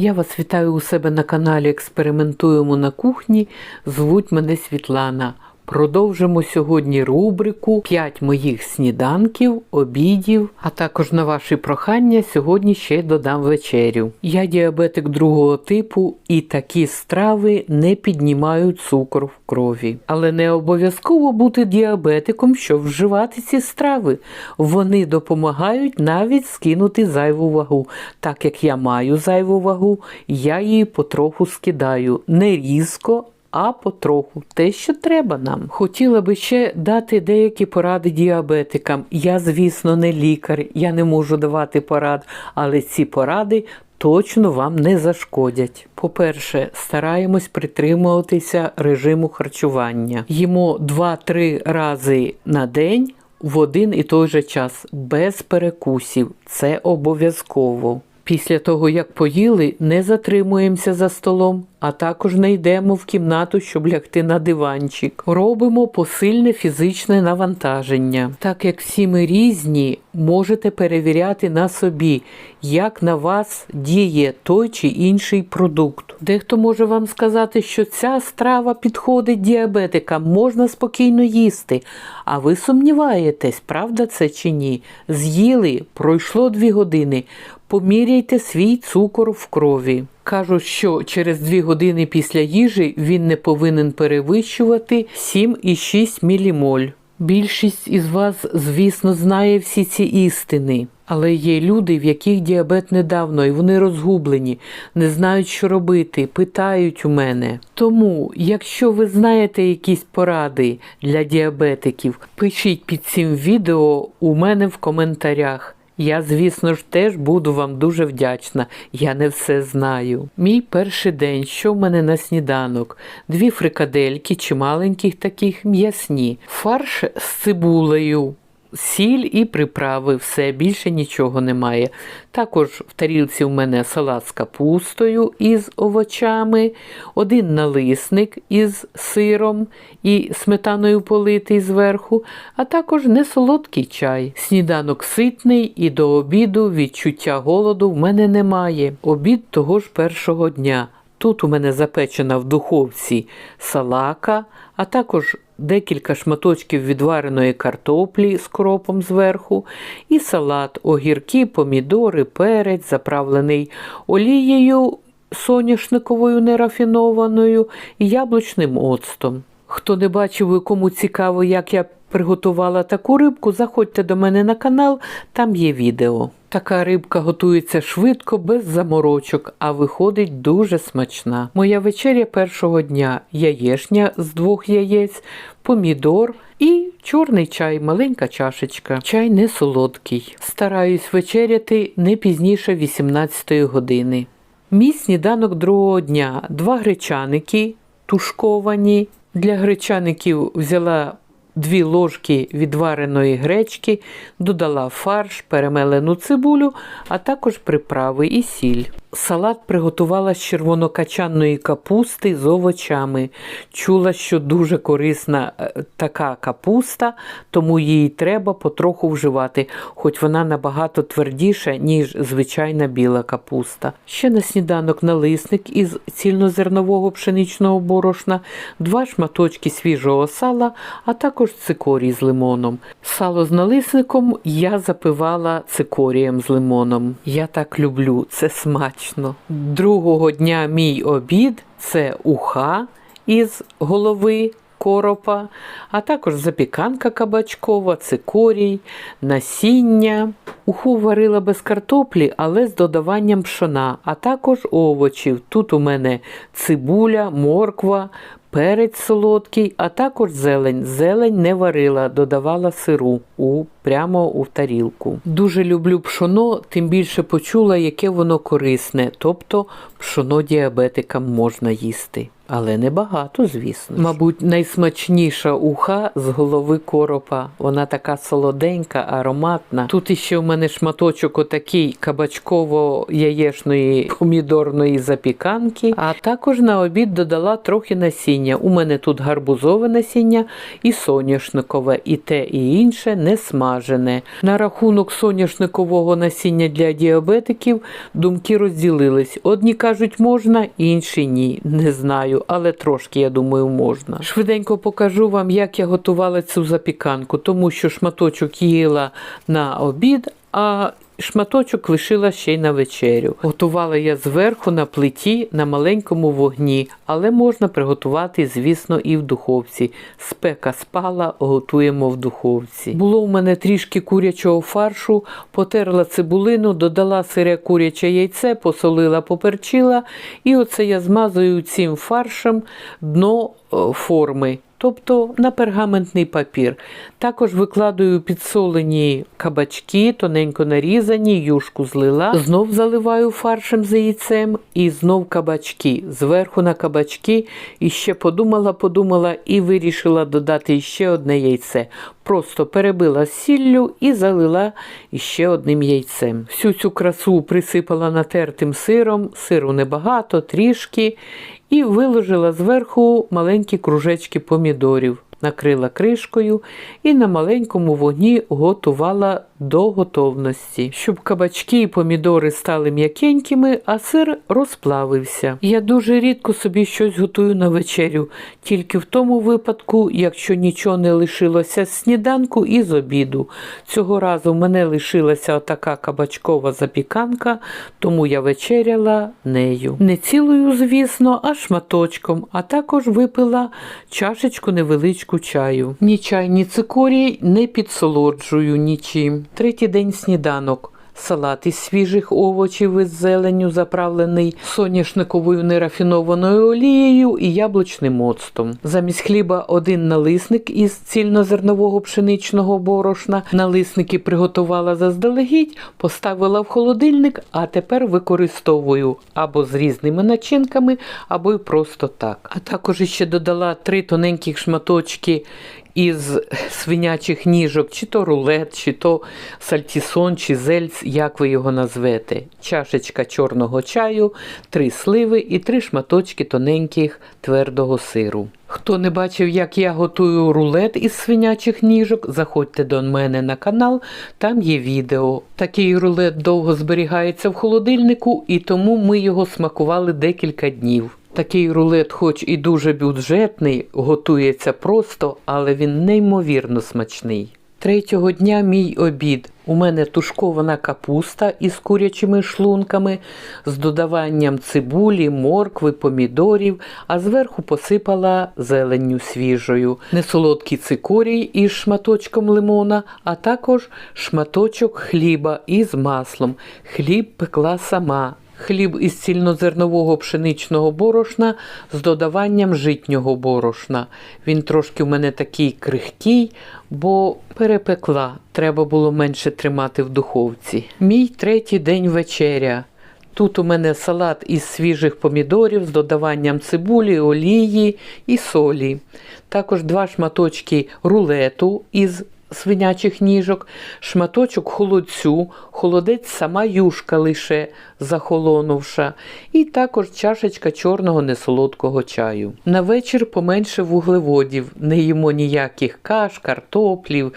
Я вас вітаю у себе на каналі Експериментуємо на кухні. Звуть мене Світлана. Продовжимо сьогодні рубрику «5 моїх сніданків, обідів, а також на ваші прохання сьогодні ще додам вечерю. Я діабетик другого типу і такі страви не піднімають цукор в крові. Але не обов'язково бути діабетиком, щоб вживати ці страви. Вони допомагають навіть скинути зайву вагу. Так як я маю зайву вагу, я її потроху скидаю. Не різко, а потроху те, що треба нам. Хотіла би ще дати деякі поради діабетикам. Я, звісно, не лікар, я не можу давати порад, але ці поради. Точно вам не зашкодять. По-перше, стараємось притримуватися режиму харчування. Їмо 2-3 рази на день в один і той же час, без перекусів. Це обов'язково. Після того, як поїли, не затримуємося за столом, а також не йдемо в кімнату, щоб лягти на диванчик. Робимо посильне фізичне навантаження. Так як всі ми різні, можете перевіряти на собі, як на вас діє той чи інший продукт. Дехто може вам сказати, що ця страва підходить діабетикам, можна спокійно їсти. А ви сумніваєтесь, правда це чи ні? З'їли, пройшло дві години. Поміряйте свій цукор в крові. Кажуть, що через 2 години після їжі він не повинен перевищувати 7,6 мілімоль. Більшість із вас, звісно, знає всі ці істини. Але є люди, в яких діабет недавно, і вони розгублені, не знають, що робити, питають у мене. Тому, якщо ви знаєте якісь поради для діабетиків, пишіть під цим відео у мене в коментарях. Я, звісно ж, теж буду вам дуже вдячна. Я не все знаю. Мій перший день, що в мене на сніданок? Дві фрикадельки чи маленьких таких м'ясні, фарш з цибулею. Сіль і приправи, все, більше нічого немає. Також в тарілці у мене салат з капустою із овочами, один налисник із сиром і сметаною политий зверху, а також несолодкий чай. Сніданок ситний і до обіду відчуття голоду в мене немає. Обід того ж першого дня. Тут у мене запечена в духовці салака, а також декілька шматочків відвареної картоплі з кропом зверху, і салат, огірки, помідори, перець, заправлений олією соняшниковою нерафінованою і яблучним оцтом. Хто не бачив кому цікаво, як я приготувала таку рибку, заходьте до мене на канал, там є відео. Така рибка готується швидко, без заморочок, а виходить дуже смачна. Моя вечеря першого дня яєшня з двох яєць, помідор і чорний чай, маленька чашечка. Чай не солодкий. Стараюсь вечеряти не пізніше 18 години. Мій сніданок другого дня: два гречаники тушковані. Для гречаників взяла дві ложки відвареної гречки, додала фарш, перемелену цибулю, а також приправи і сіль. Салат приготувала з червонокачанної капусти з овочами. Чула, що дуже корисна е, така капуста, тому її треба потроху вживати, хоч вона набагато твердіша, ніж звичайна біла капуста. Ще на сніданок налисник із цільнозернового пшеничного борошна, два шматочки свіжого сала, а також цикорій з лимоном. Сало з налисником я запивала цикорієм з лимоном. Я так люблю, це смачно. Другого дня мій обід це уха із голови коропа, а також запіканка кабачкова, цикорій, насіння. Уху варила без картоплі, але з додаванням пшона, а також овочів. Тут у мене цибуля, морква, перець солодкий, а також зелень. Зелень не варила, додавала сиру у, прямо у тарілку. Дуже люблю пшоно, тим більше почула, яке воно корисне, тобто пшоно діабетикам можна їсти. Але небагато, звісно. Мабуть, найсмачніша уха з голови коропа. Вона така солоденька, ароматна. Тут іще в мене шматочок отакий кабачково-яєчної помідорної запіканки, а також на обід додала трохи насіння. У мене тут гарбузове насіння і соняшникове, і те, і інше не смажене. На рахунок соняшникового насіння для діабетиків думки розділились. Одні кажуть, можна, інші ні. Не знаю, але трошки, я думаю, можна. Швиденько покажу вам, як я готувала цю запіканку, тому що шматочок їла на обід, а шматочок лишила ще й на вечерю. Готувала я зверху на плиті на маленькому вогні, але можна приготувати, звісно, і в духовці. Спека спала, готуємо в духовці. Було у мене трішки курячого фаршу, потерла цибулину, додала сире куряче яйце, посолила, поперчила, і оце я змазую цим фаршем дно е, форми. Тобто на пергаментний папір. Також викладаю підсолені кабачки, тоненько нарізані, юшку злила. Знов заливаю фаршем з яйцем і знов кабачки. Зверху на кабачки і ще подумала, подумала і вирішила додати ще одне яйце. Просто перебила сіллю і залила іще одним яйцем. Всю цю красу присипала натертим сиром, сиру небагато, трішки, і виложила зверху маленькі кружечки помідорів, накрила кришкою і на маленькому вогні готувала до готовності, щоб кабачки і помідори стали м'якенькими, а сир розплавився. Я дуже рідко собі щось готую на вечерю, тільки в тому випадку, якщо нічого не лишилося з сніданку і з обіду. Цього разу в мене лишилася отака кабачкова запіканка, тому я вечеряла нею. Не цілою, звісно, а шматочком, а також випила чашечку невеличку чаю. Ні чай, ні цикорій не підсолоджую нічим. Третій день сніданок. Салат із свіжих овочів із зеленню, заправлений соняшниковою нерафінованою олією і яблучним оцтом. Замість хліба один налисник із цільнозернового пшеничного борошна. Налисники приготувала заздалегідь, поставила в холодильник, а тепер використовую або з різними начинками, або й просто так. А також ще додала три тоненьких шматочки із свинячих ніжок, чи то рулет, чи то сальтісон, чи зельц, як ви його назвете. Чашечка чорного чаю, три сливи і три шматочки тоненьких твердого сиру. Хто не бачив, як я готую рулет із свинячих ніжок, заходьте до мене на канал, там є відео. Такий рулет довго зберігається в холодильнику, і тому ми його смакували декілька днів. Такий рулет, хоч і дуже бюджетний, готується просто, але він неймовірно смачний. Третього дня мій обід. У мене тушкована капуста із курячими шлунками, з додаванням цибулі, моркви, помідорів, а зверху посипала зеленню свіжою, несолодкий цикорій із шматочком лимона, а також шматочок хліба із маслом. Хліб пекла сама. Хліб із цільнозернового пшеничного борошна з додаванням житнього борошна. Він трошки в мене такий крихкий, бо перепекла. Треба було менше тримати в духовці. Мій третій день вечеря. Тут у мене салат із свіжих помідорів з додаванням цибулі, олії і солі. Також два шматочки рулету із свинячих ніжок, шматочок холодцю, холодець сама юшка лише захолонувша, і також чашечка чорного несолодкого чаю. На вечір поменше вуглеводів, не їмо ніяких каш, картоплів,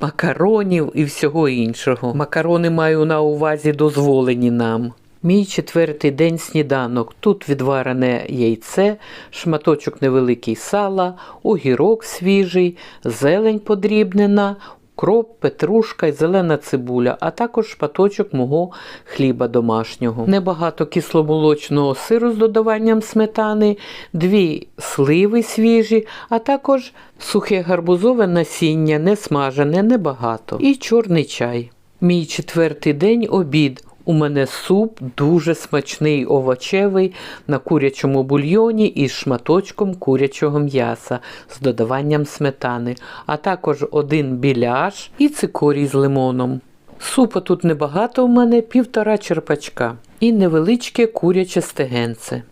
макаронів і всього іншого. Макарони маю на увазі дозволені нам. Мій четвертий день сніданок. Тут відварене яйце, шматочок невеликий сала, огірок свіжий, зелень подрібнена, кроп, петрушка і зелена цибуля, а також шматочок мого хліба домашнього. Небагато кисломолочного сиру з додаванням сметани, дві сливи свіжі, а також сухе гарбузове насіння, не смажене, небагато. І чорний чай. Мій четвертий день обід. У мене суп дуже смачний овочевий на курячому бульйоні із шматочком курячого м'яса з додаванням сметани, а також один біляш і цикорій з лимоном. Супа тут небагато у мене півтора черпачка і невеличке куряче стегенце.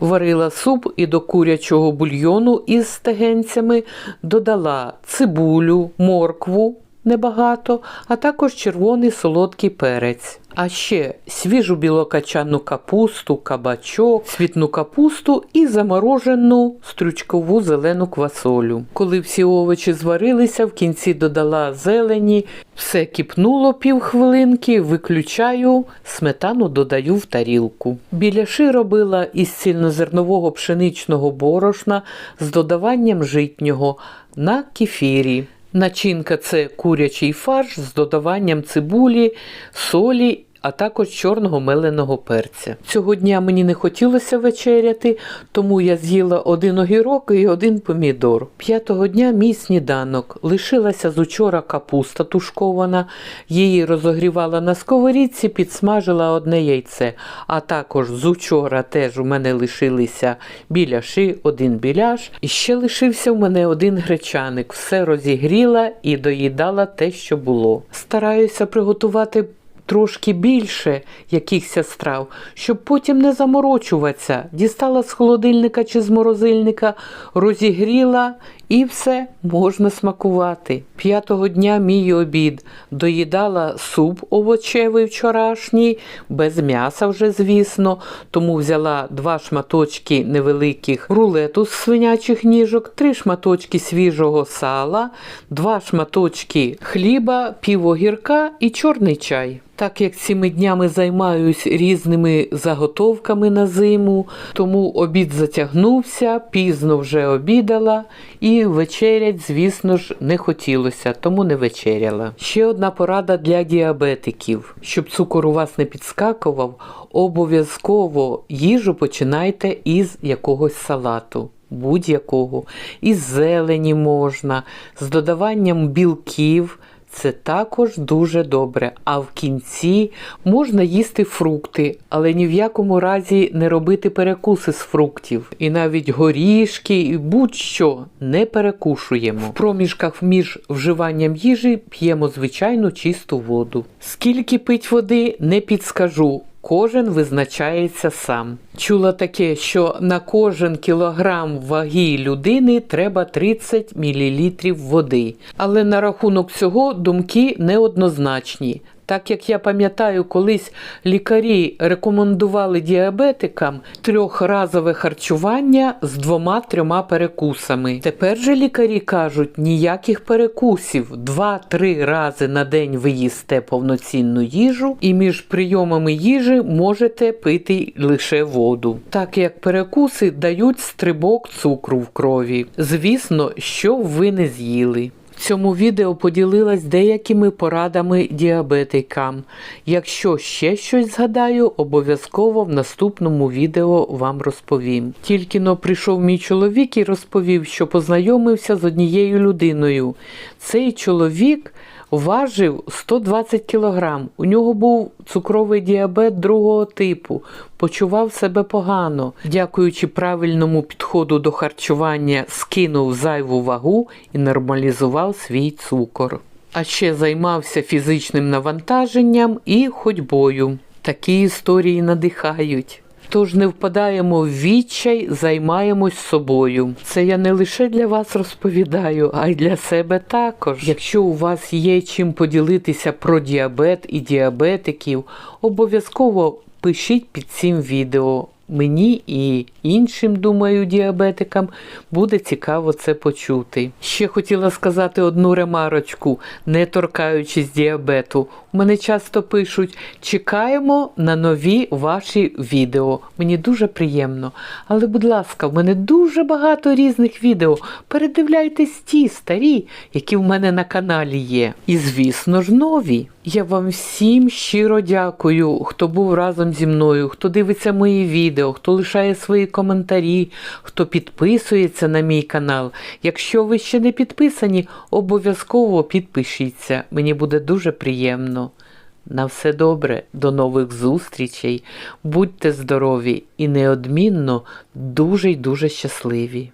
Варила суп і до курячого бульйону із стегенцями додала цибулю, моркву, небагато, а також червоний солодкий перець. А ще свіжу білокачану капусту, кабачок, світну капусту і заморожену стручкову зелену квасолю. Коли всі овочі зварилися, в кінці додала зелені, все кипнуло півхвилинки, виключаю, сметану додаю в тарілку. Біляши робила із цільнозернового пшеничного борошна з додаванням житнього на кефірі. Начинка це курячий фарш з додаванням цибулі, солі, а також чорного меленого перця. Цього дня мені не хотілося вечеряти, тому я з'їла один огірок і один помідор. П'ятого дня мій сніданок. Лишилася з учора капуста тушкована, її розогрівала на сковорідці, підсмажила одне яйце. А також з учора теж у мене лишилися біляши, один біляш. І ще лишився в мене один гречаник. Все розігріла і доїдала те, що було. Стараюся приготувати трошки більше якихось страв, щоб потім не заморочуватися. Дістала з холодильника чи з морозильника, розігріла і все можна смакувати. П'ятого дня мій обід доїдала суп овочевий вчорашній, без м'яса вже, звісно, тому взяла два шматочки невеликих рулету з свинячих ніжок, три шматочки свіжого сала, два шматочки хліба, пів огірка і чорний чай. Так як цими днями займаюсь різними заготовками на зиму, тому обід затягнувся, пізно вже обідала і вечерять, звісно ж, не хотілося, тому не вечеряла. Ще одна порада для діабетиків. Щоб цукор у вас не підскакував, обов'язково їжу починайте із якогось салату. Будь-якого, із зелені можна, з додаванням білків. Це також дуже добре. А в кінці можна їсти фрукти, але ні в якому разі не робити перекуси з фруктів. І навіть горішки, і будь-що не перекушуємо. В проміжках між вживанням їжі п'ємо звичайну чисту воду. Скільки пить води, не підскажу. Кожен визначається сам. Чула таке, що на кожен кілограм ваги людини треба 30 мл води. Але на рахунок цього думки неоднозначні. Так як я пам'ятаю, колись лікарі рекомендували діабетикам трьохразове харчування з двома-трьома перекусами. Тепер же лікарі кажуть, ніяких перекусів. Два-три рази на день ви їсте повноцінну їжу, і між прийомами їжі можете пити лише воду. Так як перекуси дають стрибок цукру в крові. Звісно, що ви не з'їли. Цьому відео поділилась деякими порадами діабетикам. Якщо ще щось згадаю, обов'язково в наступному відео вам розповім. Тільки но прийшов мій чоловік і розповів, що познайомився з однією людиною. Цей чоловік важив 120 кг. У нього був цукровий діабет другого типу, почував себе погано. Дякуючи правильному підходу до харчування, скинув зайву вагу і нормалізував свій цукор. А ще займався фізичним навантаженням і ходьбою. Такі історії надихають. Тож не впадаємо в відчай, займаємось собою. Це я не лише для вас розповідаю, а й для себе також. Якщо у вас є чим поділитися про діабет і діабетиків, обов'язково пишіть під цим відео. Мені і іншим, думаю, діабетикам буде цікаво це почути. Ще хотіла сказати одну ремарочку, не торкаючись діабету. У мене часто пишуть: чекаємо на нові ваші відео. Мені дуже приємно. Але, будь ласка, в мене дуже багато різних відео. Передивляйтесь ті старі, які в мене на каналі є. І, звісно ж, нові. Я вам всім щиро дякую, хто був разом зі мною, хто дивиться мої відео, хто лишає свої коментарі, хто підписується на мій канал. Якщо ви ще не підписані, обов'язково підпишіться. Мені буде дуже приємно. На все добре, до нових зустрічей. Будьте здорові і неодмінно дуже й дуже щасливі.